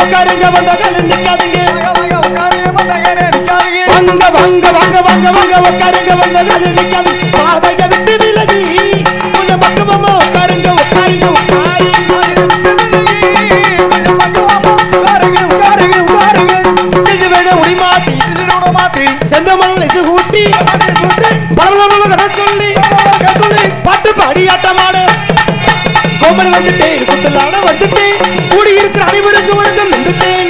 உட்காருங்க வந்த கால நிக்காதீங்க வாங்க வாங்க உட்காருங்க வந்த கால பாதைய விட்டு விலகி. கொஞ்சம் பக்கமா உட்காருங்க உட்காருங்க உட்காருங்க. செந்தமல் இசு கூட்டி பலவளவள சொல்லி பாட்டு பாடி ஆட்டமாட. கோமலி வந்துட்டேன் குத்துலாட வந்துட்டேன் கூடி இருக்கிற அனைவருக்கும் வணக்கம் வந்துட்டேன்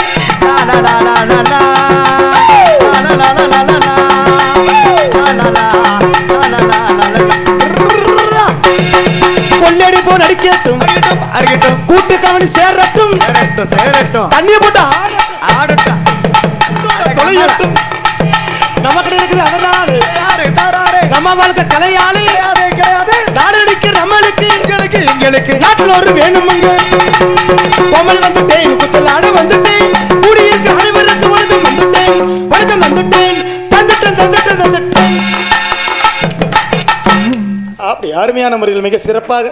போன் அடிக்கட்டும். கூட்டு கவனி சேரட்டும் தண்ணிய போட்டு ஆடட்டும், தொலையட்டும். நமக்கு இருக்குது அதனால நம்ம வாழ்க்கை கலையாளி. நாடடிக்கு நம்மளுக்கு. எங்களுக்கு நாட்டில் ஒரு வேணுமுங்க. கோமல் வந்துட்டேன் குத்தலாட வந்துட்டேன். கூடியிருக்க அனைவருக்கு வணக்கம் வந்துட்டேன். வணக்கம் வந்துட்டேன். தந்துட்டேன் தந்துட்டேன் தந்துட்டேன். அப்படி அருமையான முறையில் மிக சிறப்பாக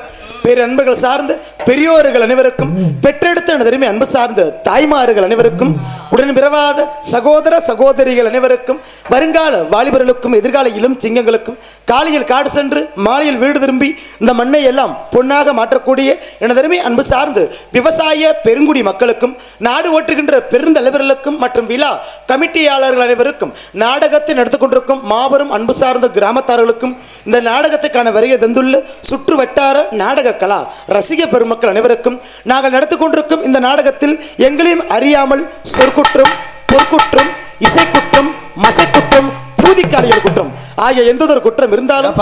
பேர் அன்பர்கள் சார்ந்த பெரியோர்கள் அனைவருக்கும் பெற்றெடுத்த எனதருமை அன்பு சார்ந்த தாய்மார்கள் அனைவருக்கும் உடன் பிறவாத சகோதர சகோதரிகள் அனைவருக்கும் வருங்கால வாலிபர்களுக்கும் எதிர்கால இளம் சிங்கங்களுக்கும் காலையில் காடு சென்று மாலையில் வீடு திரும்பி இந்த மண்ணை எல்லாம் பொன்னாக மாற்றக்கூடிய எனதருமை அன்பு சார்ந்து விவசாய பெருங்குடி மக்களுக்கும் நாடு ஓட்டுகின்ற பெருந்தலைவர்களுக்கும் மற்றும் விழா கமிட்டியாளர்கள் அனைவருக்கும் நாடகத்தை நடத்தி கொண்டிருக்கும் மாபெரும் அன்பு சார்ந்த கிராமத்தார்களுக்கும் இந்த நாடகத்துக்கான வருகை தந்துள்ள சுற்று வட்டார நாடக கலா ரசிக பெருமக்கள் அனைவருக்கும் நாங்கள் நடத்தி கொண்டிருக்கும் இந்த நாடகத்தில் எங்களையும் அறியாமல் சொற்குற்றம் பொற்குற்றம் இசைக்குற்றம் மசைக்குற்றம் பூதிக்காலியல் குற்றம். ஆகிய எந்த ஒரு குற்றம் இருந்தாலும்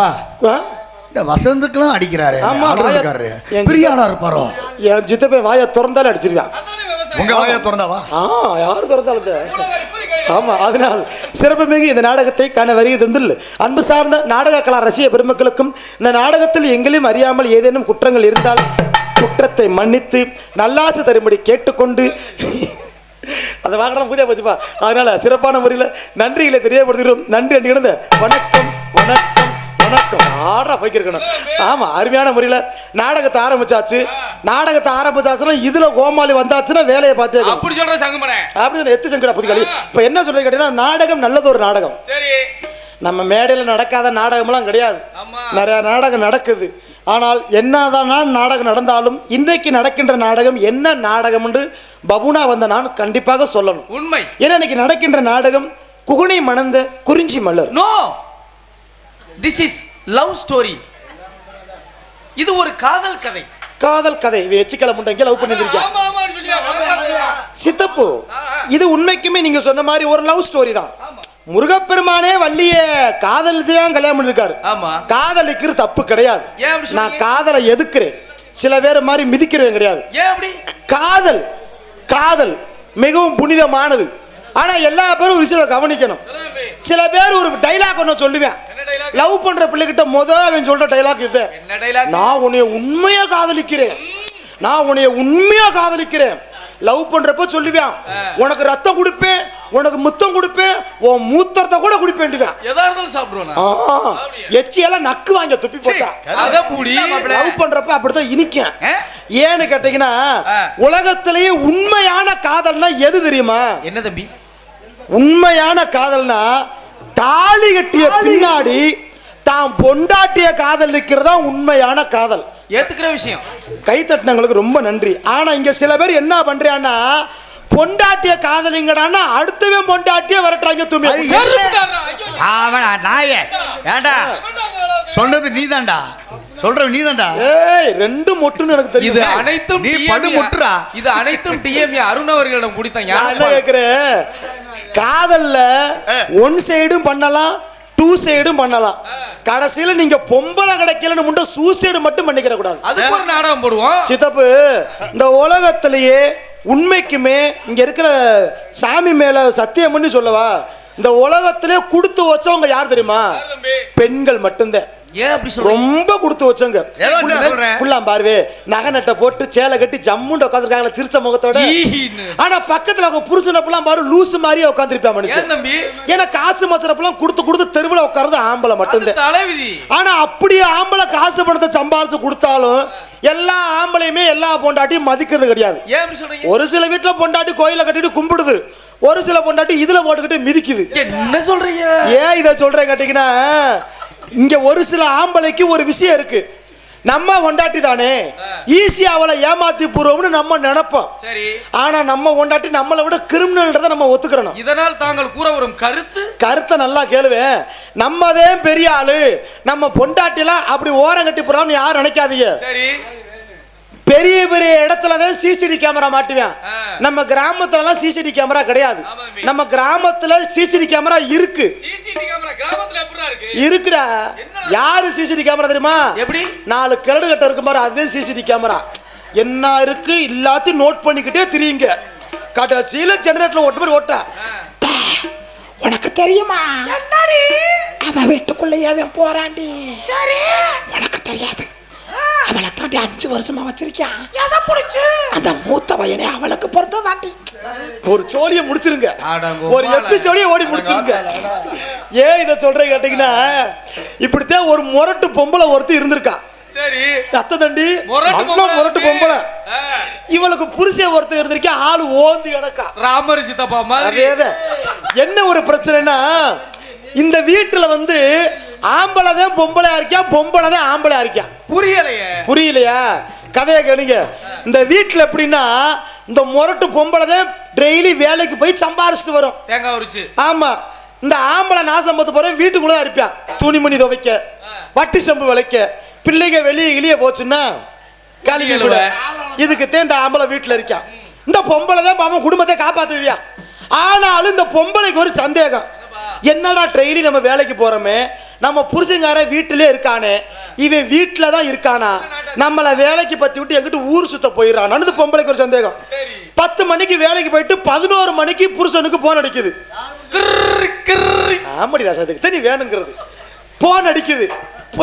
வசந்துக்கெல்லாம் அடிக்கிறாரு ஆமா, ஆடுறதுக்காரரு என் பெரிய ஆளா இருப்பாரோ என் சித்தப்பை வாயை திறந்தாலே அடிச்சிருவான் உங்க வாயா திறந்தாவா? ஆ யார் திறந்தாலும் ஆமா அதனால் சிறப்புமிகு இந்த நாடகத்தை காண வருகை தந்துள்ள அன்பு சார்ந்த நாடக கலா ரசிக பெருமக்களுக்கும் இந்த நாடகத்தில் எங்களையும் அறியாமல் ஏதேனும் குற்றங்கள் இருந்தால் குற்றத்தை மன்னித்து நல்லாச்சு தரும்படி கேட்டுக்கொண்டு அதை வாங்கலாம் புதிய போச்சுப்பா அதனால சிறப்பான முறையில் நன்றிகளை தெரியப்படுத்துகிறோம் நன்றி அன்றி கிடந்த வணக்கம் வணக்கம் வணக்கம். ஆடா போய்க்கிருக்கணும் ஆமா அருமையான முறையில் நாடகத்தை ஆரம்பிச்சாச்சு. நாடகத்தை ஆரம்பிச்சாச்சுன்னா இதுல கோமாளி வந்தாச்சுன்னா வேலையை பார்த்து அப்படி சொல்ற சங்கமனே அப்படி தான் எத்து சங்கடா புதிகளி இப்போ என்ன சொல்றது கேட்டீங்கன்னா நாடகம் நல்லது ஒரு நாடகம். நம்ம மேடையில் நடக்காத நாடகம்லாம் கிடையாது. நிறைய நாடகம் நடக்குது. ஆனால் என்னதான் நாடகம் நடந்தாலும் இன்றைக்கு நடக்கின்ற நாடகம் என்ன நாடகம் என்று பபுனா வந்த நான் கண்டிப்பாக சொல்லணும். உண்மை. ஏன்னா இன்னைக்கு நடக்கின்ற நாடகம் குகுனை மணந்த Kurinji Malar. No this is love story இது ஒரு காதல் கதை. காதல் கதை. எச்சிக்கலை முண்டைங்க லவ்? வளர்த்தாங்க. சித்தப்பு இது உண்மைக்குமே நீங்க சொன்ன மாதிரி ஒரு லவ் ஸ்டோரி தான். முருகப்பெருமானே வள்ளிய காதலித்து தான் கல்யாணம் பண்ணிருக்காரு. ஆமா. காதலிக்கிறது தப்பு கிடையாது? நான் காதலை எதுக்குறேன்? சில பேர் மாதிரி மிதிக்கிறவன் கிடையாது. காதல் காதல் மிகவும் புனிதமானது. ஆனா எல்லா பேரும் ஒரு விஷயத்தை கவனிக்கணும். சில பேர் ஒரு டைலாக் ஒன்று சொல்லுவேன்? லவ் பண்ற பிள்ளைகிட்ட முத அவன் சொல்ற டைலாக் இது. நான் உன்னைய உண்மையா காதலிக்கிறேன். நான் உன்னைய உண்மையா காதலிக்கிறேன். லவ் பண்றப்ப சொல்லுவேன். உனக்கு ரத்தம் கொடுப்பேன். உனக்கு முத்தம் கொடுப்பேன் உன் மூத்தரத்தை கூட குடிப்பேன்டுவேன் எதா இருந்தாலும் சாப்பிடுவோம் நான். எச்சியெல்லாம் நக்கு வாங்க துப்பி போட்டா. அத புடி. லவ் பண்றப்ப அப்படித்தான் இனிக்கும் ஆ? ஏன்னு கேட்டீங்கன்னா. உலகத்திலேயே உண்மையான காதல்னா எது தெரியுமா? என்ன தம்பி? உண்மையான காதல்னா தாலி கட்டிய பின்னாடி தான் பொண்டாட்டிய காதலிக்கிறதா உண்மையான காதல். ஏத்துக்கிற விஷயம். கை தட்டினவங்களுக்கு ரொம்ப நன்றி. ஆனா இங்க சில பேர் என்ன பண்றான்னா பொண்டாட்டிய காதலிங்கடான்னா அடுத்தவன் பொண்டாட்டிய வரட்டாங்க ஐயோ. அவனா நாயே. ஏண்டா? சொன்னது நீதான்டா. சொல்ற நீதான்டா. ஏய் ரெண்டு மொட்டுன்னு எனக்கு இது தெரியும் அனைத்தும் நீ படு முட்டுறா. இது அனைத்தும் டிஎம்ஏ அருண் அவர்களிடம் குடித்த நான் என்ன. கேக்குறேன்? காதல்ல ஒன் சைடும் பண்ணலாம் டூ சைடும் பண்ணலாம். கடைசியில நீங்க பொம்பளை கிடைக்கலன்னு முண்ட சூசைடு மட்டும் பண்ணிக்கிற கூடாது அதுக்கு ஒரு நாடகம் போடுவோம். சித்தப்பு இந்த உலகத்திலேயே உண்மைக்குமே இங்க இருக்கிற சாமி மேல சத்தியம் பண்ணி சொல்லவா? இந்த உலகத்திலே கொடுத்து வச்சவங்க யார் தெரியுமா? பெண்கள் மட்டும்தான். ஏன் அப்படி சொல்றீங்க? ரொம்ப கொடுத்து சொல்றேன். புள்ளாம் பாருவே நகை நட்டை போட்டு சேலை கட்டி ஜம்முண்டு உட்காந்துருக்காங்களா சிரிச்ச முகத்தோட. ஆனா பக்கத்துல அவங்க புருஷனை புள்ளாம் பாரு லூசு மாதிரியே உட்காந்துருப்பா ஏன் மனுஷன் ஏன்னா காசு மச்சரப்பெல்லாம் கொடுத்து கொடுத்து தெருவில் உட்கார்றது ஆம்பளை மட்டும்தான். ஆனா அப்படியே ஆம்பளை காசு பணத்தை சம்பாரிச்சு கொடுத்தாலும் எல்லா ஆம்பளையுமே எல்லா பொண்டாட்டியும் மதிக்கிறது கிடையாது. ஒரு சில வீட்டுல பொண்டாட்டி கோயில கட்டிட்டு கும்பிடுது. ஒரு சில பொண்டாட்டி இதுல போட்டுக்கிட்டு மிதிக்குது. என்ன சொல்றீங்க? ஏன் இதை சொல்றேன் கேட்டீங்கன்னா இங்க ஒரு சில ஆம்பளைக்கு ஒரு விஷயம் இருக்கு. நம்ம கொண்டாட்டி தானே. ஈஸியா அவளை ஏமாத்தி போறோம்னு நம்ம நினைப்போம். சரி. ஆனா நம்ம கொண்டாட்டி நம்மளை விட கிரிமினல்ன்றதை நம்ம ஒத்துக்கிறணும். இதனால் தாங்கள் கூற வரும் கருத்து? கருத்தை நல்லா கேளுவேன். நம்மதே பெரிய ஆளு. நம்ம பொண்டாட்டிலாம் அப்படி ஓரம் கட்டி போறோம்னு யாரும் நினைக்காதீங்க. சரி. பெரிய பெரிய இடத்துல தான் சிசிடி கேமரா மாட்டுவேன். நம்ம கிராமத்துல எல்லாம் சிசிடி கேமரா கிடையாது. நம்ம கிராமத்துல சிசிடி கேமரா இருக்கு. இருக்குடா. என்னடா? யாரு சிசிடி கேமரா தெரியுமா? எப்படி? நாலு கிழடு கட்ட இருக்கு பாரு அதுதான் சிசிடி கேமரா என்ன இருக்கு? எல்லாத்தையும் நோட் பண்ணிக்கிட்டே திரியுங்க. கடைசியில ஜெனரேட்டர்ல ஓட்டு மாதிரி ஓட்டா. உனக்கு தெரியுமா? வீட்டுக்குள்ளேயே அவன் போறாண்டி உனக்கு தெரியாது. அவளை தாண்டி அஞ்சு வருஷமா வச்சிருக்கான் எதை புடிச்சு? அந்த மூத்த பையனே அவளுக்கு பொறுத்ததாண்டி. ஒரு சோழியை முடிச்சிருங்க. ஒரு. எபிசோடியே ஓடி முடிச்சிருங்க. ஏன் இதை சொல்றேன் கேட்டீங்கன்னா இப்படித்தான் ஒரு முரட்டு பொம்பளை ஒருத்தர் இருந்திருக்கா. சரி. ரத்த தண்டி முரட்டு பொம்பளை. இவளுக்கு புருஷன் ஒருத்தர் இருந்திருக்கா ஆளு ஓந்து கிடக்கா. ராமர் சித்தப்பா மாதிரி. அதேதான் என்ன ஒரு பிரச்சனைனா இந்த வீட்டுல வந்து ஆம்பளை தான் பொம்பளையா இருக்கா பொம்பளை தான் ஆம்பளையா இருக்கா புரியலையே. புரியலையா? கதையை கேளுங்க. இந்த வீட்டுல எப்படின்னா இந்த முரட்டு பொம்பளை தான் டெய்லி வேலைக்கு போய் சம்பாரிச்சிட்டு வரும். தேங்காய் உரிச்சு. ஆமா. இந்த ஆம்பளை நாசம் பார்த்து போறேன் வீட்டுக்குள்ள இருப்பான் துணிமணி துவைக்க வட்டி சம்பு விளைக்க பிள்ளைங்க வெளியே இழிய போச்சுன்னா கழுவி கூட இதுக்கு இந்த ஆம்பளை வீட்டுல இருக்கான் இந்த பொம்பளை தான் பாவம் குடும்பத்தை காப்பாத்துவியா? ஆனாலும் இந்த பொம்பளைக்கு ஒரு சந்தேகம். என்னடா டெய்லி நம்ம வேலைக்கு போறோமே? நம்ம புருஷங்காரன் வீட்டிலே இருக்கானே. இவன் வீட்டில் தான் இருக்கானா? நம்மளை வேலைக்கு பத்தி விட்டு எங்கிட்ட ஊர் சுத்த போயிடறான். இந்த பொம்பளைக்கு ஒரு சந்தேகம். பத்து மணிக்கு வேலைக்கு போயிட்டு பதினோரு மணிக்கு புருஷனுக்கு போன் அடிக்குது. ஆமாடி ராசாதுக்கு தனி வேணுங்கிறது. போன் அடிக்குது.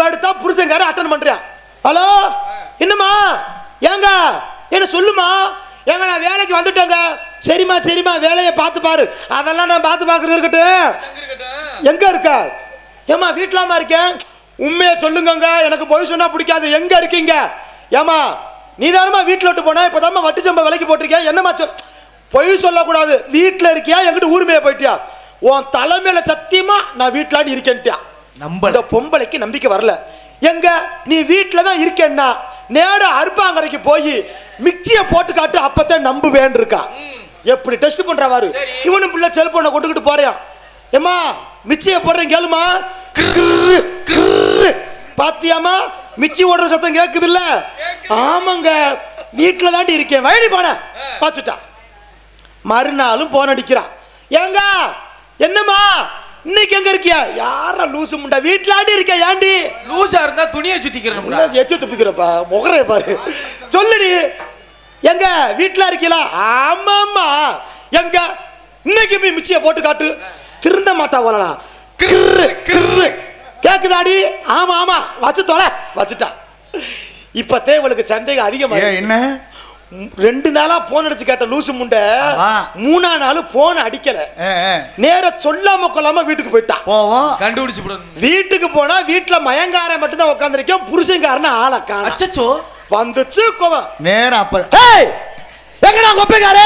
எடுத்தா புருஷன்காரன் அட்டன் பண்றான் ஹலோ என்னம்மா? ஏங்க? என்ன சொல்லுமா ஏங்க நான் வேலைக்கு வந்துட்டேங்க. சரிம்மா சரிம்மா வேலையை பார்த்து பாரு. அதெல்லாம் நான் பார்த்து பார்க்கறது இருக்கட்டும். எங்க இருக்கா? ஏம்மா வீட்டிலாமா இருக்கேன். உண்மையை சொல்லுங்கங்க. எனக்கு பொய் சொன்னா பிடிக்காது. எங்க இருக்கீங்க? ஏமா நீ தானம்மா வீட்டில் விட்டு போனா? இப்போ வட்டி சம்பா விலைக்கு போட்டிருக்கியா? என்னம்மா சொல் பொய் சொல்லக்கூடாது. வீட்டில் இருக்கியா? எங்கிட்ட ஊருமையை போயிட்டியா? உன் தலைமையில சத்தியமா நான் வீட்டிலாடி இருக்கேன்ட்டியா? நம்பல. இந்த பொம்பளைக்கு நம்பிக்கை வரல. எங்க? நீ வீட்டில் தான் இருக்கேன்னா நேரா அருப்பாங்கரைக்கு போய் மிக்சியை போட்டு காட்டு அப்பத்தான் நம்புவேன் இருக்கா. எப்படி டெஸ்ட் பண்றவாரு இவனும் பிள்ளை செல்போனை கொண்டுகிட்டு போறான் ஏம்மா மிக்சியை போடுறேன் கேளுமா. பாத்தியாமா மிச்சி ஓடுற சத்தம் கேக்குது. இல்ல ஆமாங்க. வீட்டில் தாண்டி இருக்கேன். வயடி போன. பாச்சுட்டா மறுநாளும் போன் அடிக்கிறான் ஏங்க என்னம்மா? இன்னைக்கு எங்க இருக்கியா? யாரா லூசு முண்டா? வீட்டில் ஆடி இருக்கியா ஏண்டி? லூசா இருந்தா துணியை சுத்திக்கிறோம்டா என்ன எச்சு துப்பிக்கிறப்பா முகரைய பாரு. சொல்லுடி எங்க வீட்டில் இருக்கீங்களா ஆமாம்மா. எங்க? இன்னைக்கு போய் மிச்சியை போட்டு காட்டு. திருந்த மாட்டா போலடா. கிர்ரு கிர்ரு கேக்குதாடி? ஆமா ஆமா. வச்சு தொலை. வச்சுட்டா. இப்பத்தே இவளுக்கு சந்தேகம் அதிகமா ஏன் என்ன? ரெண்டு நாளா போன் அடிச்சு கேட்ட லூசு முண்டை ஆ. மூணா நாள் போன் அடிக்கல. நேர சொல்லாம கொள்ளாம வீட்டுக்கு போயிட்டான் போவோம். கண்டுபிடிச்சு வீட்டுக்கு போனா வீட்டுல மயங்காரன் மட்டும்தான் உட்காந்துருக்கேன் புருஷன்காரன ஆளை காணோம். அச்சச்சோ. வந்துச்சு கோவம். நேரம் அப்ப ஏய் எங்கடா கொப்பைக்காரு?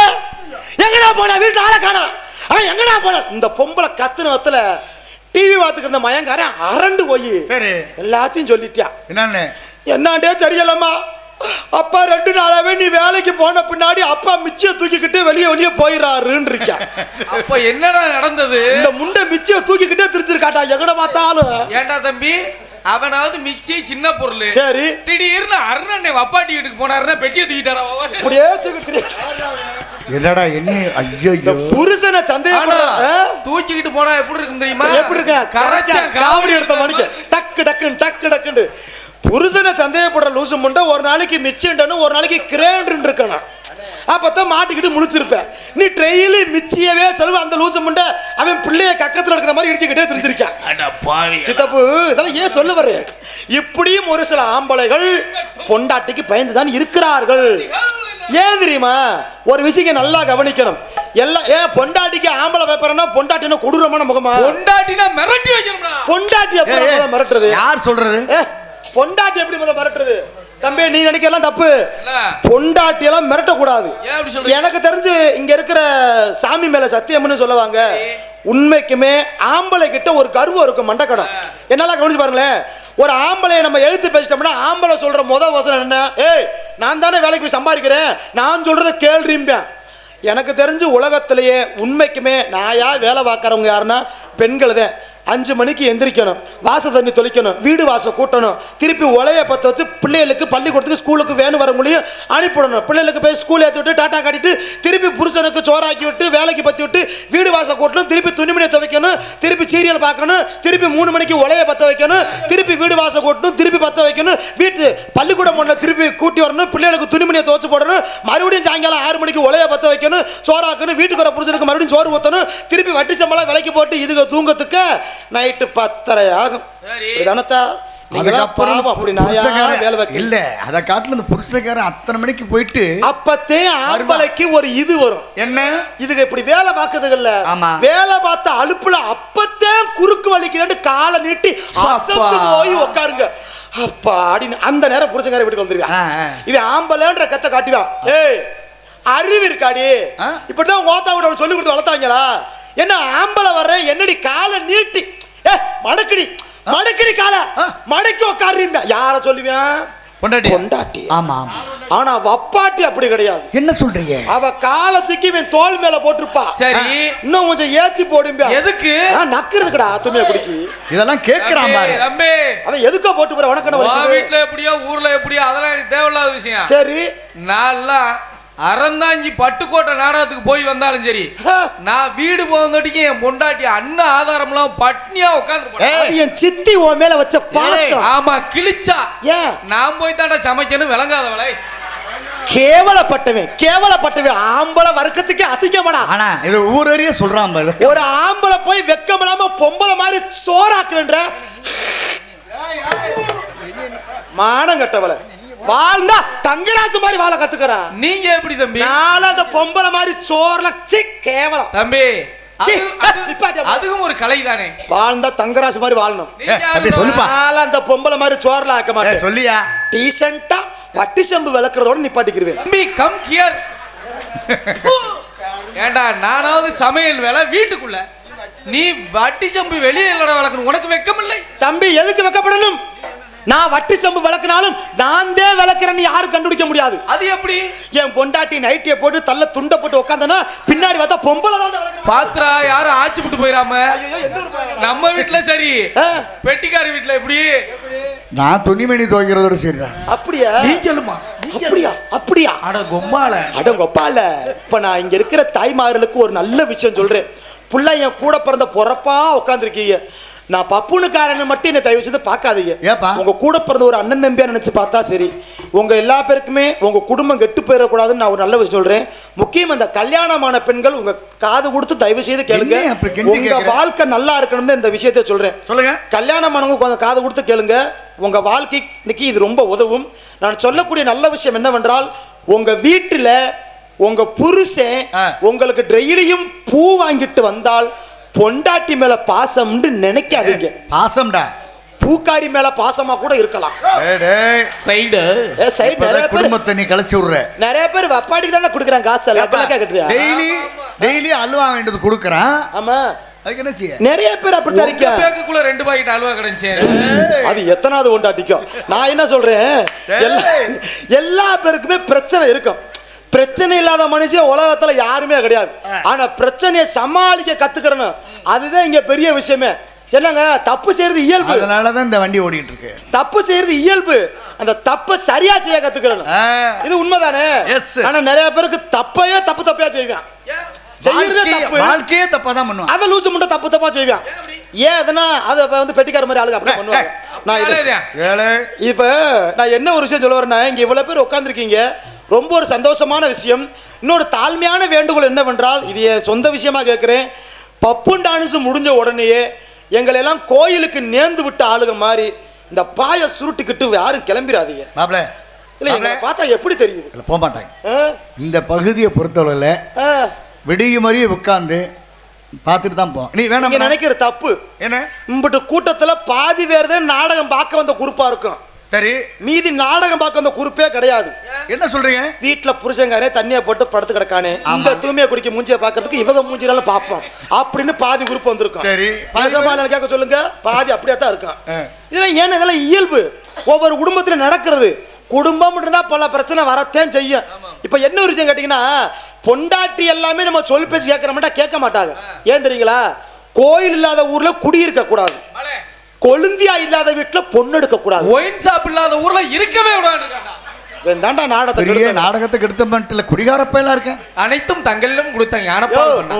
எங்கடா போன? வீட்டுல ஆளை காணோம். அவன் எங்கடா போன? இந்த பொம்பளை கத்துன வத்துல டிவி பார்த்துக்கிற மயங்காரன் அரண்டு போய் சரி. எல்லாத்தையும் சொல்லிட்டியா. என்னன்னு? என்னாண்டே தெரியலம்மா. அப்பா ரெண்டு நாளாவே நீ வேலைக்கு போன பின்னாடி அப்பா மிச்சிய தூக்கிக்கிட்டு வெளியே வெளியே போயிடாருன்னு அப்ப என்னடா நடந்தது? இந்த முண்டை மிச்சிய தூக்கிக்கிட்டே திரிச்சிருக்காட்டா எங்கட பார்த்தாலும். ஏன்டா தம்பி? அவனாவது மிக்ஸி சின்ன பொருள். சரி. திடீர்னு அருணனை வப்பாட்டி வீட்டுக்கு போனாருன்னா பெட்டியை தூக்கிட்டாரா அவன்? அப்படியே தூக்கிட்டு என்னடா என்ன? ஐயோ இந்த புருஷனை சந்தேகப்படுற? தூக்கிக்கிட்டு போனா எப்படி இருக்கும் தெரியுமா? எப்படி இருக்க கரைச்சா காவடி எடுத்த மணிக்கு டக் டக்கு டக்குன்னு டக்கு டக்குன்னு. புருஷனை சந்தேகப்படுற லூசு முண்டை ஒரு நாளைக்கு மிச்சண்டன்னு ஒரு நாளைக்கு கிரேண்டுன்னு இருக்கணும் அப்பதான் மாட்டிக்கிட்டு முழிச்சிருப்பேன். நீ ட்ரெயிலி மிச்சியவே சொல்லுவ அந்த லூசு முண்டை அவன் பிள்ளைய கக்கத்துல இருக்கிற மாதிரி இடிச்சுக்கிட்டே தெரிஞ்சிருக்கான். அட பாவி. சித்தப்பு இதெல்லாம் ஏன் சொல்ல வர இப்படியும் ஒரு சில ஆம்பளைகள் பொண்டாட்டிக்கு பயந்து தான் இருக்கிறார்கள். ஏன் தெரியுமா? ஒரு விஷயம் நல்லா கவனிக்கணும். எல்லாம் ஏன் பொண்டாட்டிக்கு ஆம்பளை பேப்பர்னா பொண்டாட்டினா கொடூரமான முகமா? பொண்டாட்டினா மிரட்டி வைக்கணும்டா. பொண்டாட்டி மிரட்டுறது? யார் சொல்றது? பொண்டாட்டி எப்படி முதல்ல மிரட்டுறது? தம்பி நீ நினைக்கலாம் தப்பு? பொண்டாட்டி எல்லாம் மிரட்டக்கூடாது? எனக்கு தெரிஞ்சு இங்க இருக்கிற சாமி மேல சத்தியம்னு சொல்லுவாங்க. உண்மைக்குமே ஆம்பளை கிட்ட ஒரு கர்வம் இருக்கும் மண்டக்கடம் என்னெல்லாம் கவனிச்சு பாருங்களேன். ஒரு ஆம்பளையை நம்ம எழுத்து பேசிட்டோம்னா ஆம்பளை சொல்ற முத வசனம் என்ன? ஏய் நான் தானே வேலைக்கு போய் சம்பாதிக்கிறேன். நான் சொல்றத கேள்றிம்பேன். எனக்கு தெரிஞ்சு உலகத்திலேயே உண்மைக்குமே நாயா வேலை பார்க்குறவங்க யாருன்னா பெண்கள் தான். அஞ்சு மணிக்கு எந்திரிக்கணும். வாச தண்ணி தொளிக்கணும். வீடு வாசல் கூட்டணும். திருப்பி உலைய பற்ற வச்சு பிள்ளைகளுக்கு பள்ளிக்கூடத்துக்கு ஸ்கூலுக்கு வேணும் வரவங்களையும் அனுப்பிவிடணும். பிள்ளைகளுக்கு போய் ஸ்கூல் ஏற்றி விட்டு டாட்டா காட்டிட்டு திருப்பி புருஷனுக்கு சோறாக்கி விட்டு வேலைக்கு பற்றி விட்டு வீடு வாசல் கூட்டணும். திருப்பி துணிமணியை துவைக்கணும். திருப்பி சீரியல் பார்க்கணும். திருப்பி மூணு மணிக்கு உலைய பற்ற வைக்கணும். திருப்பி வீடு வாசல் கூட்டணும். திருப்பி பற்ற வைக்கணும். வீட்டு பள்ளிக்கூடம் ஒன்றில் திருப்பி கூட்டி வரணும். பிள்ளைகளுக்கு துணிமணியை துவைச்சு போடணும். மறுபடியும் சாயங்காலம் ஆறு மணிக்கு உலைய பற்ற வைக்கணும். சோறாக்கணும். வீட்டுக்கு வர புருஷனுக்கு மறுபடியும் சோறு ஊற்றணும் திருப்பி வட்டி சம்பளம் விலைக்கு போட்டு இதுக்கு தூங்கத்துக்கு. நைட்டு பத்தரை ஆகும் சரி. தானத்தா? நீங்களாம் பாவம் அப்படி நாயா புருஷக்காரன் வேலை வைக்க இல்ல அத காட்டுல இந்த புருஷக்காரன் அத்தனை மணிக்கு போயிட்டு அப்பத்தே ஆம்பளைக்கு ஒரு இது வரும். என்ன? இதுக்கு இப்படி வேலை ஆமா. வேலை பார்த்த அலுப்புல அப்பத்தே குறுக்கு வலிக்குதுன்னு காலை நீட்டி அசத்து அப்பா. போய் உட்காருங்க அப்பா அப்படின்னு அந்த நேரம் புருஷங்கார வீட்டுக்கு ஆ. இவன் ஆம்பளைன்ற கத்தை காட்டுவான். ஏய் அறிவு இருக்காடி? இப்படிதான் ஓத்தா விட சொல்லி கொடுத்து வளர்த்தாங்களா? என்ன ஆம்பளை வர்ற என்னடி காலை நீட்டி மடக்குடி மடக்குடி காலை. ஆ. மடக்கி உட்காருங்க யார சொல்லுவேன் பொண்டாட்டி பொண்டாட்டி ஆமா ஆமா. ஆனா வப்பாட்டி அப்படி கிடையாது. என்ன சொல்றீங்க? அவ காலத்துக்கு இவன் தோல் மேல போட்டிருப்பா. சரி. இன்னும் கொஞ்சம் ஏத்தி போடும்பியா எதுக்கு? ஆ, நக்குறதுக்குடா துணியை குடிக்கி. இதெல்லாம் கேக்குறான் பாரு. தம்பி, அவன் எதுக்கோ போட்டு போற உனக்கு? வீட்டுல எப்படியோ ஊர்ல எப்படியோ அதெல்லாம் எனக்கு தேவையில்லாத விஷயம். சரி. நான்லாம் அறந்தாஞ்சி பட்டுக்கோட்டை நாடகத்துக்கு போய் வந்தாலும் சரி நான் வீடு போகிறதுக்கு என் பொண்டாட்டி அண்ணன் ஆதாரம்லாம் பட்னியா உட்காந்து என் சித்தி உன் மேல வச்ச பாசம். ஆமா கிழிச்சா. ஏன்? நான் போய் தாண்டா சமைக்கணும் விளங்காத விலை கேவலப்பட்டவன் கேவலப்பட்டவன். ஆம்பளை வர்க்கத்துக்கு அசிங்கமாடா. ஆனா இது ஊரறிய சொல்றான் பாரு. ஒரு ஆம்பளை போய் வெக்கம் இல்லாம பொம்பளை மாதிரி சோறாக்குன்ற மானம் கட்டவளை. வாழ்ந்தா தங்கராசு மாதிரி வாழ கத்துக்கிறா நீங்க எப்படி தம்பி? நானும் அந்த பொம்பளை மாதிரி சோர்ல சி கேவலம். தம்பி. அதுவும் ஒரு கலை தானே? வாழ்ந்தா தங்கராசு மாதிரி வாழணும். அப்படி சொல்லுப்பா. அந்த பொம்பளை மாதிரி சோர்ல ஆக்க மாட்டேன். சொல்லியா? டீசெண்டா வட்டி செம்பு விளக்குறதோட நிப்பாட்டிக்கிருவேன். தம்பி கம் கியர் ஏண்டா நானாவது சமையல் வேலை வீட்டுக்குள்ள. நீ வட்டி சம்பு வெளியே இல்லடா வளர்க்கணும். உனக்கு வெக்கம் இல்லை தம்பி எதுக்கு வைக்கப்படணும்? நான் வட்டி செம்பு விளக்குனாலும் நான் தான் விளக்குறேன்னு யாரும் கண்டுபிடிக்க முடியாது. அது எப்படி? என் பொண்டாட்டி நைட்டியை போட்டு தள்ள துண்டை போட்டு உட்காந்தனா பின்னாடி பார்த்தா பொம்பளை தான். பாத்ரா யாரும் ஆச்சு விட்டு போயிடாம? நம்ம வீட்ல சரி. பெட்டிக்காரி வீட்ல எப்படி? நான் துணிமணி துவைக்கிறதோட சரிதான். அப்படியா? நீ சொல்லுமா. அப்படியா? அப்படியா? அட கொம்மால அடங்கொப்பால இப்ப நான் இங்க இருக்கிற தாய்மார்களுக்கு ஒரு நல்ல விஷயம் சொல்றேன். புள்ள என் கூட பிறந்த பொறப்பா உட்காந்துருக்கீங்க நான் பப்புனுக்காரன் மட்டும் என்னை தயவு செய்து பார்க்காதீங்க. ஏப்பா? உங்க கூட பிறந்த ஒரு அண்ணன் தம்பியா நினைச்சு பார்த்தா சரி. உங்க எல்லா பேருக்குமே உங்க குடும்பம் கெட்டு போயிடக்கூடாதுன்னு நான் ஒரு நல்ல விஷயம் சொல்றேன். முக்கியம் அந்த கல்யாணமான பெண்கள் உங்க காது கொடுத்து தயவு செய்து கேளுங்க. உங்க? வாழ்க்கை நல்லா இருக்கணும்னு இந்த விஷயத்தை சொல்றேன். சொல்லுங்க. கல்யாணமானவங்க கொஞ்சம் காது கொடுத்து கேளுங்க. உங்க வாழ்க்கைக்கு இது ரொம்ப உதவும். நான் சொல்லக்கூடிய நல்ல விஷயம் என்னவென்றால் உங்க வீட்டுல உங்க புருஷன். உங்களுக்கு டெய்லியும் பூ வாங்கிட்டு வந்தால் பொண்டாட்டி மேல பாசம்னு நினைக்காதீங்க. பாசம்டா. பூக்காரி மேல பாசமா கூட இருக்கலாம். டேய், டேய். சைடு. ஏ, சைடு இப்பதான் நிறைய பேர் குடும்பத்தை நீ கழிச்சு விடுற? நிறைய பேர் வப்பாட்டிக்கு தானே கொடுக்குறாங்க காசு எல்லாம். டெய்லி டெய்லி அல்வா வேண்டியது கொடுக்குறான். ஆமா. அதுக்கு என்ன செய்ய? நிறைய பேர் அப்படித்தான் இருக்க பேக்குக்குள்ள ரெண்டு பாக்கெட் அல்வா கிடைச்சு. அது எத்தனாவது கொண்டாட்டிக்கும் நான் என்ன சொல்றேன்? எல்லா எல்லா பேருக்குமே பிரச்சனை இருக்கும். பிரச்சனை இல்லாத மனுஷன் உலகத்துல யாருமே கிடையாது. ஆனா பிரச்சனையை சமாளிக்க கத்துக்கிறணும். அதுதான் இங்க பெரிய விஷயமே. என்னங்க? தப்பு செய்யறது இயல்பு. அதனாலதான் இந்த வண்டி ஓடிட்டு இருக்கு தப்பு செய்யறது இயல்பு. அந்த தப்பை சரியா செய்ய கத்துக்கிறணும். ஆ. இது உண்மைதானே. ஆனா நிறைய பேருக்கு தப்பையே தப்பு தப்பையா செய்வான். செய்யறதே தப்பு. வாழ்க்கையே தப்பா தான் பண்ணுவான். அதை லூசு முட்டை தப்பு தப்பா செய்வான். ஏன் எதனா அதை இப்ப வந்து பெட்டிக்கார மாதிரி ஆளுங்க அப்படி பண்ணுவாங்க. நான் இப்போ நான் என்ன ஒரு விஷயம் சொல்ல வரேன்னா இங்கே இவ்வளோ பேர் உட்காந்துருக்கீங்க ரொம்ப ஒரு சந்தோஷமான விஷயம். இன்னொரு தாழ்மையான வேண்டுகோள் என்னவென்றால் இது என் சொந்த விஷயமா கேட்குறேன். பப்புன் டான்ஸ் முடிஞ்ச உடனேயே எங்களை எல்லாம் கோயிலுக்கு நேர்ந்து விட்ட ஆளுங்க மாதிரி இந்த பாயை சுருட்டிக்கிட்டு யாரும் கிளம்பிடாதீங்க மாப்பிள இல்லை எங்களை பார்த்தா எப்படி தெரியுது? போக மாட்டாங்க? இந்த பகுதியை பொறுத்தவரையில் ஆ. விடிய மாதிரியே உட்காந்து பார்த்துட்டு தான் போவோம். நீ வேணாம் நினைக்கிற தப்பு. என்ன? இம்பிட்டு கூட்டத்துல பாதி பேர் தான் நாடகம் பார்க்க வந்த குரூப்பா இருக்கும். சரி. மீதி நாடகம் பார்க்க வந்த குரூப்பே கிடையாது. என்ன சொல்றீங்க? வீட்டுல புருஷங்காரே தண்ணியை போட்டு படுத்து கிடக்கானே. இந்த தூய்மையை குடிக்க மூஞ்சியை பார்க்கறதுக்கு இவங்க மூஞ்சினால பார்ப்போம். அப்படின்னு பாதி குரூப் வந்திருக்கும். சரி. பாசமா கேட்க சொல்லுங்க. பாதி அப்படியே தான் இருக்கும். இதெல்லாம் ஏன்னா இதெல்லாம் இயல்பு? ஒவ்வொரு குடும்பத்துல நடக்கிறது. குடும்பம் இருந்தா பல பிரச்சனை வரத்தான் செய்யும். இப்ப என்ன ஒரு விஷயம் கேட்டீங்கன்னா பொண்டாட்டி எல்லாமே நம்ம சொல் பேச்சு கேட்கற மாட்டா கேட்க மாட்டாங்க. ஏன் தெரியுங்களா? கோயில் இல்லாத ஊர்ல குடியிருக்க கூடாது. கொழுந்தியா இல்லாத வீட்டுல பொண்ணு எடுக்க கூடாது. ஒயின் ஷாப் இல்லாத ஊர்ல இருக்கவே விடாது தாண்டா நாடகத்தை பெரிய. நாடகத்துக்கு எடுத்த மட்டும் இல்லை குடிகாரப்பையெல்லாம் இருக்கேன். அனைத்தும் தங்களிடம் கொடுத்த ஞானப்பால் பண்ண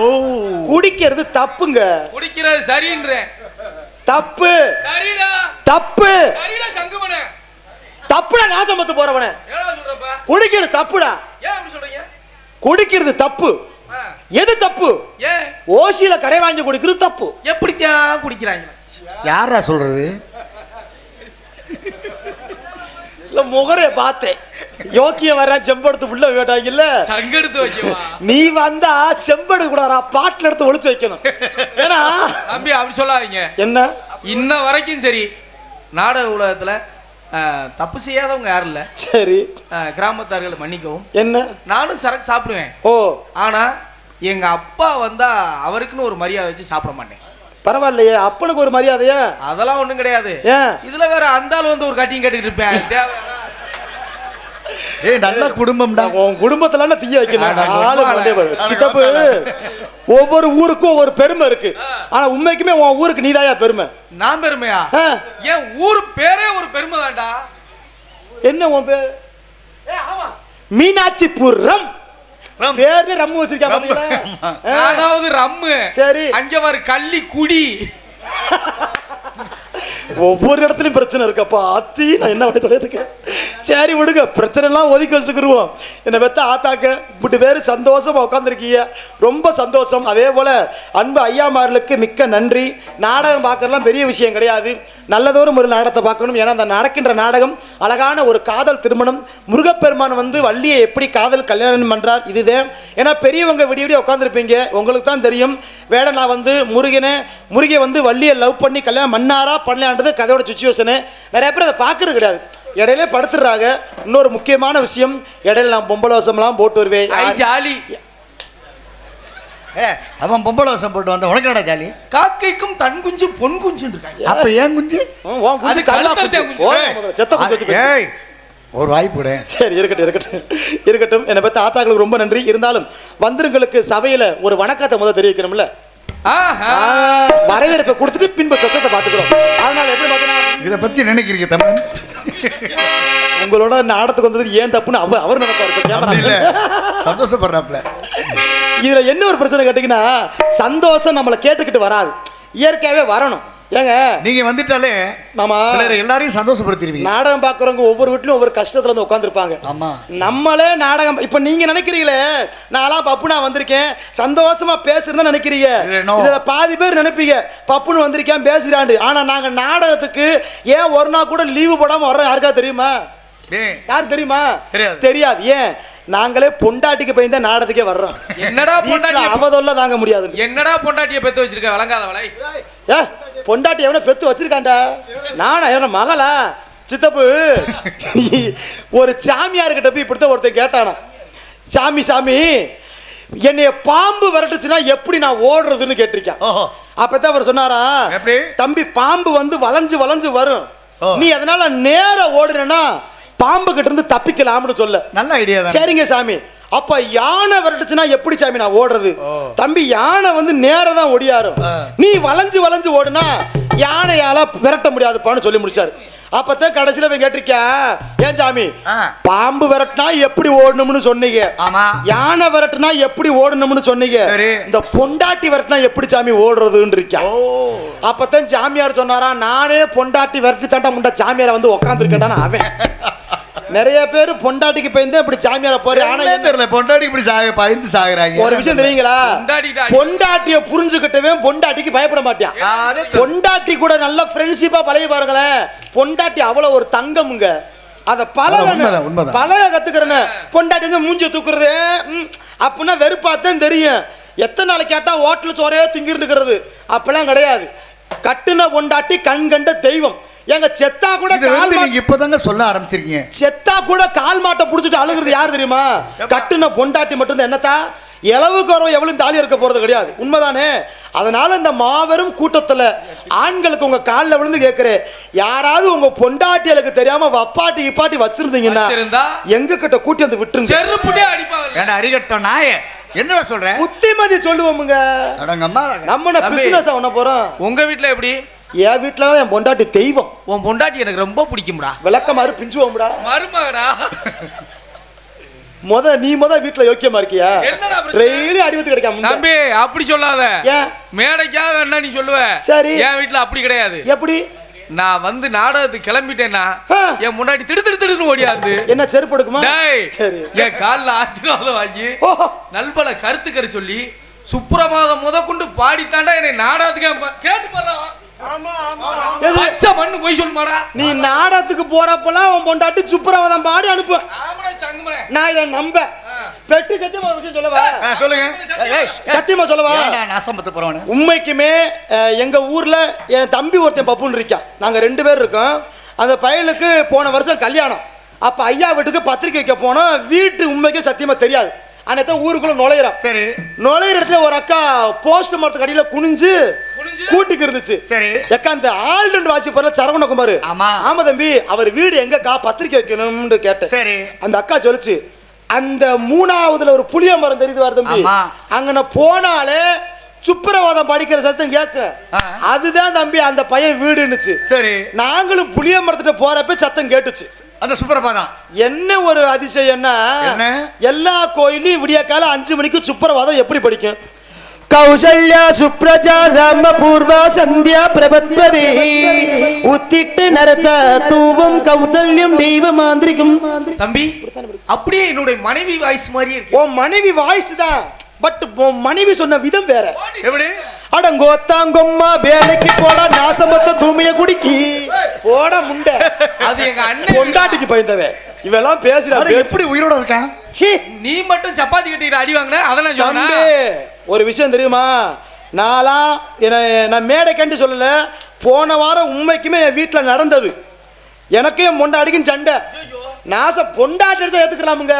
குடிக்கிறது தப்புங்க. குடிக்கிறது சரின்றேன் தப்பு. சரிடா. தப்பு. சரிடா சங்குமனே. தப்புடா நாசமத்து போறவனே. குடிக்கிறது தப்புடா. ஏன் அப்படி சொல்றீங்க? குடிக்கிறது தப்பு. எது தப்பு? ஏன் ஓசியில கடை வாங்கி குடிக்கிறது தப்பு. எப்படித்தான் குடிக்கிறாங்க? யாரா சொல்றது? இல்ல முகரைய பார்த்தேன். யோக்கியம் வர செம்படுத்து உள்ள வேட்டாங்கல்ல சங்கெடுத்து வைக்கவா? நீ வந்தா செம்படு கூடாதா பாட்டில் எடுத்து ஒளிச்சு வைக்கணும். ஏன்னா தம்பி அப்படி சொல்லாதீங்க. என்ன? இன்ன வரைக்கும் சரி நாடக உலகத்துல தப்பு செய்யாதவங்க யாரும் இல்ல. சரி. கிராமத்தார்கள் மன்னிக்கவும். என்ன? நானும் சரக்கு சாப்பிடுவேன். ஓ. ஆனா எங்க அப்பா வந்தா அவருக்குன்னு ஒரு மரியாதை வச்சு சாப்பிட மாட்டேன். பரவாயில்லையே அப்பனுக்கு ஒரு மரியாதையா? அதெல்லாம் ஒண்ணும் கிடையாது. ஏன்? இதுல வேற அந்த ஆள் வந்து ஒரு கட்டிங் கட்டிட்டு இருப்பேன். தேவையானா? ஏய் நல்ல குடும்பம்டா. உன் குடும்பத்துல தீய வைக்கணும். சித்தப்பு ஒவ்வொரு ஊருக்கும் ஒவ்வொரு பெருமை இருக்கு. ஆனா உண்மைக்குமே உன் ஊருக்கு நீதாயா பெருமை? நான் பெருமையா? ஏன் ஊர் பேரே ஒரு பெருமை தான்டா என்ன உன் பேர்? மீனாட்சிபுரம். ரம். பேரு ரம்மு வச்சிருக்கா ரம்மு. பாத்தீங்களா? நானாவது ரம்மு சரி. அங்க வர கள்ளி குடி ஒவ்வொரு இடத்துலையும் பிரச்சனை இருக்கப்பா. அத்தி நான் என்ன பண்ணி சரி விடுங்க. பிரச்சனை எல்லாம் ஒதுக்கி வச்சுக்கிருவோம். என்னை பெத்த ஆத்தாக்க இப்படி பேர் சந்தோஷமா உட்காந்துருக்கீங்க ரொம்ப சந்தோஷம். அதே போல அன்பு ஐயாமார்களுக்கு மிக்க நன்றி. நாடகம் பார்க்கறதுலாம் பெரிய விஷயம் கிடையாது. நல்லதொரு ஒரு நாடகத்தை பார்க்கணும். ஏன்னா அந்த நடக்கின்ற நாடகம் அழகான ஒரு காதல் திருமணம். முருகப்பெருமான் வந்து வள்ளியை எப்படி காதல் கல்யாணம் பண்றார் இதுதான். ஏன்னா பெரியவங்க விடிய விடிய உட்காந்துருப்பீங்க உங்களுக்கு தான் தெரியும். வேட நான் வந்து முருகனை முருகை வந்து வள்ளியை லவ் பண்ணி கல்யாணம் மன்னாரா பண்ணலான்றது கதையோட சுச்சுவேஷனு நிறைய பேர் அதை பார்க்கறது கிடையாது. இடையில படுத்துடுறாங்க. இன்னொரு முக்கியமான விஷயம் இடையில நான் பொம்பளை வசம்லாம் போட்டு வருவேன். ஐ ஜாலி. ஏ அவன் பொம்பளை வசம் போட்டு வந்த உனக்கு என்னடா ஜாலி? காக்கைக்கும் தன் குஞ்சு பொன் குஞ்சுன்னு இருக்காங்க. அப்ப ஏன் குஞ்சு? அது கல்லா குஞ்சு. ஓய், செத்த குஞ்சு வச்சு பேசு. ஏய் ஒரு வாய்ப்பு சரி இருக்கட்டும் இருக்கட்டும். இருக்கட்டும். என்னை பற்றி ஆத்தாக்களுக்கு ரொம்ப நன்றி. இருந்தாலும் வந்திருங்களுக்கு சபையில ஒரு வணக்கத்தை முதல் தெரிவிக்கணும்ல. வரவேற்பை கொடுத்துட்டு பின்பு சத்தத்தை பார்த்துக்கிறோம். அதனால எப்படி பார்த்தீங்கன்னா இதை பத்தி நினைக்கிறீங்க தமிழன்? உங்களோட நாடத்துக்கு வந்தது ஏன் தப்புன்னு அவர் அவர் நினைப்பாரு சந்தோஷப்படுறாப்ல இதுல என்ன ஒரு பிரச்சனை கேட்டீங்கன்னா சந்தோஷம் நம்மளை கேட்டுக்கிட்டு வராது. இயற்கையாவே வரணும். ஏங்க? நீங்க வந்துட்டாலே சிலர் எல்லாரையும் சந்தோஷப்படுத்திடுவீங்க. நாடகம் பார்க்குறவங்க ஒவ்வொரு வீட்லயும் ஒவ்வொரு கஷ்டத்துல வந்து உட்காந்துருப்பாங்க ஆமா. நம்மளே நாடகம் இப்ப நீங்க நினைக்கிறீங்களே நான்லாம் பப்பு நான் வந்திருக்கேன் சந்தோஷமா பேசுறேன்னு நினைக்கிறீங்க. இதுல பாதி பேர் நினைப்பீங்க பப்புன்னு வந்திருக்கேன் பேசுறாண்டு. ஆனா நாங்க நாடகத்துக்கு ஏன் ஒரு நாள் கூட லீவு போடாம வர்றோம் யாருக்கா தெரியுமா? டேய். யார் தெரியுமா? தெரியாது. ஏன்? நாங்களே பொண்டாட்டிக்கு பயந்த நாடகத்துக்கே வர்றோம். என்னடா வீட்டுல பொண்டாட்டிய அவதொல்ல தாங்க முடியாது என்னடா பொண்டாட்டிய பெத்து வச்சிருக்க? விளங்காத வலை. ஏ பொண்டாட்டி எவனை பெத்து வச்சிருக்கான்டா. நானா என்ன மகளா? சித்தப்பு. ஒரு சாமியார்கிட்ட போய் இப்படித்தான் ஒருத்தன் கேட்டானா. சாமி சாமி என்னைய பாம்பு விரட்டுச்சுன்னா எப்படி நான் ஓடுறதுன்னு கேட்டிருக்கேன். அப்பதான் அவர் சொன்னாரா? தம்பி பாம்பு வந்து வளைஞ்சு வளைஞ்சு வரும். நீ அதனால நேரா ஓடுனா பாம்பு கிட்ட இருந்து தப்பிக்கலாம்னு சொல்ல. நல்ல ஐடியா சரிங்க சாமி. அப்ப யானை விரட்டுச்சுன்னா எப்படி சாமி நான் ஓடுறது. தம்பி யானை வந்து நேரா தான் ஒடியாரும். நீ வளைஞ்சு வளைஞ்சு ஓடுனா யானையால விரட்ட முடியாதுப்பான்னு சொல்லி முடிச்சாரு. அப்பதான் கடைசியில போய் கேட்டிருக்கேன் ஏன் சாமி. பாம்பு விரட்டினா எப்படி ஓடணும்னு சொன்னீங்க. ஆமா. யானை விரட்டினா எப்படி ஓடணும்னு சொன்னீங்க. இந்த பொண்டாட்டி விரட்டினா எப்படி சாமி ஓடுறதுன்னு இருக்கா ஓ. அப்பதான் சாமியார் சொன்னாரா நானே பொண்டாட்டி விரட்டி தாண்டா முண்டா சாமியாரை வந்து உக்காந்துருக்கேன்டான்னு அவன். நிறைய பேர் பொண்டாட்டிக்கு பயந்து இப்படி சாமியாரை போற. ஆனா தெரியல பொண்டாடி இப்படி சாக பயந்து சாகுறாங்க. ஒரு விஷயம் தெரியுங்களா? பொண்டாட்டிய புரிஞ்சுக்கிட்டவன் பொண்டாட்டிக்கு பயப்பட மாட்டான். பொண்டாட்டி கூட நல்ல ஃப்ரெண்ட்ஷிப்பா பழகி பாருங்களேன் பொண்டாட்டி அவ்வளவு ஒரு தங்கமுங்க. அத பழக. பழக கத்துக்கிறேன்னு. பொண்டாட்டி வந்து மூஞ்சி தூக்குறது அப்படின்னா வெறுப்பாத்தான் தெரியும். எத்தனை நாள் கேட்டா ஹோட்டல் சோறையோ திங்கிட்டு இருக்கிறது. அப்பெல்லாம் கிடையாது. கட்டுன பொண்டாட்டி கண் கண்ட தெய்வம். எங்க செத்தா கூட கால் நீங்க இப்பதாங்க சொல்ல ஆரம்பிச்சிருக்கீங்க. செத்தா கூட கால் மாட்டை புடிச்சிட்டு அழுகுறது யார் தெரியுமா? கட்டுன பொண்டாட்டி மட்டும்தான். என்னத்தா? எளவுக்கு வரும் எவ்வளவு தாலி இருக்க போறது கிடையாது. உண்மைதானே? அதனால இந்த மாபெரும் கூட்டத்துல ஆண்களுக்கு உங்க காலில் விழுந்து கேட்கிறேன் யாராவது உங்க பொண்டாட்டிகளுக்கு தெரியாம வப்பாட்டி இப்பாட்டி வச்சிருந்தீங்கன்னா வச்சிருந்தா? எங்க கிட்ட கூட்டி வந்து விட்டுருங்க. அரிகட்டம் நாயே? என்னடா சொல்ற? புத்திமதி சொல்லுவோமுங்க. அடங்கம்மா. நம்ம. பிசினஸ் பண்ண போறோம்? உங்க வீட்ல எப்படி? என் வீட்டுல என் பொண்டாட்டி தெய்வம். உன் பொண்டாட்டி எனக்கு ரொம்ப பிடிக்கும்டா. விளக்கமாறு பிஞ்சுவோம்டா. மருமகடா. முத நீ முத வீட்டுல யோக்கியமா இருக்கியா? டெய்லி அடிவத்து கிடைக்காம தம்பி அப்படி சொல்லாத. ஏன்? மேடைக்கா வேணா நீ சொல்லுவ. சரி. என் வீட்ல அப்படி கிடையாது. எப்படி? நான் வந்து நாடகத்துக்கு கிளம்பிட்டேன்னா. என் முன்னாடி திடு திடு திடுன்னு ஓடியாது என்ன செருப்பு எடுக்குமா? சரி. என் கால்ல ஆசீர்வாதம் வாங்கி நல்பல கருத்துக்கரை சொல்லி சுப்பிரமாதம் முத கொண்டு பாடித்தாண்டா என்னை நாடகத்துக்கு கேட்டு பாடுறான் எது? மண்ணு போய் சொல்லுமாடா. நீ நாடகத்துக்கு போறப்பெல்லாம் உன் பொண்டாட்டி சுப்பரவதம் பாடி அனுப்பு நான் இதை நம்ப. பெட்டி சத்தியமா ஒரு விஷயம் சொல்லவா? ஆ, சொல்லுங்க. சத்தியமா சொல்லவா? ஏன்டா நாசம் பத்து போறவன? உண்மைக்குமே எங்க ஊர்ல என் தம்பி ஒருத்தன் பப்புன்னு இருக்கான். நாங்க ரெண்டு பேர் இருக்கோம். அந்த பயலுக்கு போன வருஷம் கல்யாணம். அப்ப ஐயா வீட்டுக்கு பத்திரிக்கை வைக்க போனோம். வீட்டு உண்மைக்கே சத்தியமா தெரியாது. அன்னைக்கு ஊருக்குள்ள நுழையிறோம். சரி. நுழையிற இடத்துல ஒரு அக்கா போஸ்ட் மரத்துக்கு அடியில குனிஞ்சு? கூட்டிக்கு இருந்துச்சு. சரி. எக்கா இந்த ஆல்ரெண்டு வாட்சி போற சரவணகுமார் ஆமா. ஆமா தம்பி அவர் வீடு எங்கக்கா பத்திரிக்கை வைக்கணும்னு கேட்டேன். சரி. அந்த அக்கா சொல்லுச்சு அந்த மூணாவதுல ஒரு புளிய மரம் தெரியுது வர தம்பி. ஆமா. அங்கன போனாலே சுப்பிரவாதம் படிக்கிற சத்தம் கேட்க. அதுதான் தம்பி அந்த பையன் வீடுன்னுச்சு. சரி. நாங்களும் புளிய மரத்துட்டு போறப்ப சத்தம் கேட்டுச்சு. அந்த சுப்பரபாதம். என்ன ஒரு அதிசயம்னா என்ன? எல்லா கோயிலையும் விடிய காலம் அஞ்சு மணிக்கு சுப்பிரவாதம் எப்படி படிக்கும்? கௌசல்யா சுப்ரஜா ராம பூர்வா சந்தியா பிரபத்வதி உத்திட்டு நரத தூவம் கௌதல்யம் தெய்வ மாந்திரிகம் தம்பி அப்படியே என்னுடைய மனைவி வாய்ஸ் மாதிரியே இருக்கு. உன் மனைவி வாய்ஸ் தான். பட் உன் மனைவி சொன்ன விதம் வேற. எப்படி? அடங்கோத்தாங்கொம்மா வேலைக்கு போடா நாசமத்த தூமைய குடிக்கி. போட முண்டை. அது எங்க அண்ணன் பொண்டாட்டிக்கு பயந்தவன். இவெல்லாம் பேசுறா அட, எப்படி உயிரோட இருக்கான்? சீ. நீ மட்டும் சப்பாத்தி கட்டிட்டு அடி வாங்கின? அதெல்லாம் சொன்னா. தம்பி ஒரு விஷயம் தெரியுமா? நான்லாம் என்னை நான் மேடை கண்டு சொல்லல போன வாரம் உண்மைக்குமே என் வீட்டில் நடந்தது. எனக்கும் என் பொண்டாடிக்கும் சண்டை. நாச பொண்டாட்டி எடுத்து ஏத்துக்கலாமுங்க.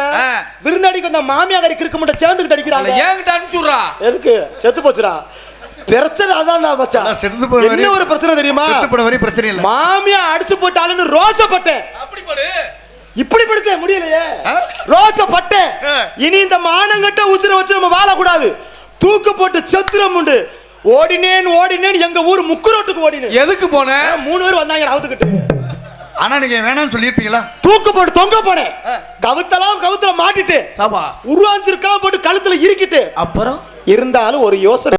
விருந்தாடிக்கு வந்த மாமியாரி கிறுக்க மட்டும் சேர்ந்துக்கிட்டு அடிக்கிறாங்க. ஏங்கிட்ட அனுப்பிச்சுடுறா எதுக்கு? செத்து போச்சுடா. பிரச்சனை அதான் மச்சான். அதான் செத்து போன என்ன ஒரு பிரச்சனை தெரியுமா? செத்து போன வரையும் பிரச்சனை இல்ல. மாமியா அடிச்சு போட்டாலுன்னு ரோசப்பட்டேன். அப்படி படு. இப்படி படுத்த முடியலையே. ஆ? ரோசப்பட்டேன். இனி இந்த மானங்கட்ட உசுர வச்சு நம்ம வாழக்கூடாது. தூக்கு போட்டு செத்துரம் உண்டு. ஓடினேன் ஓடினேன் எங்க ஊர் முக்குரோட்டுக்கு ஓடினேன். எதுக்கு போன? மூணு பேர் வந்தாங்க அவுத்துக்கிட்டு. ஆனா நீங்க வேணாம்னு சொல்லியிருப்பீங்களா? தூக்கு போட்டு தொங்க போனேன். கவுத்தலாம் கவுத்துல மாட்டிட்டு. சபா. உருவாஞ்சிருக்கா போட்டு கழுத்துல இறுக்கிட்டு. அப்புறம்? இருந்தாலும் ஒரு யோசனை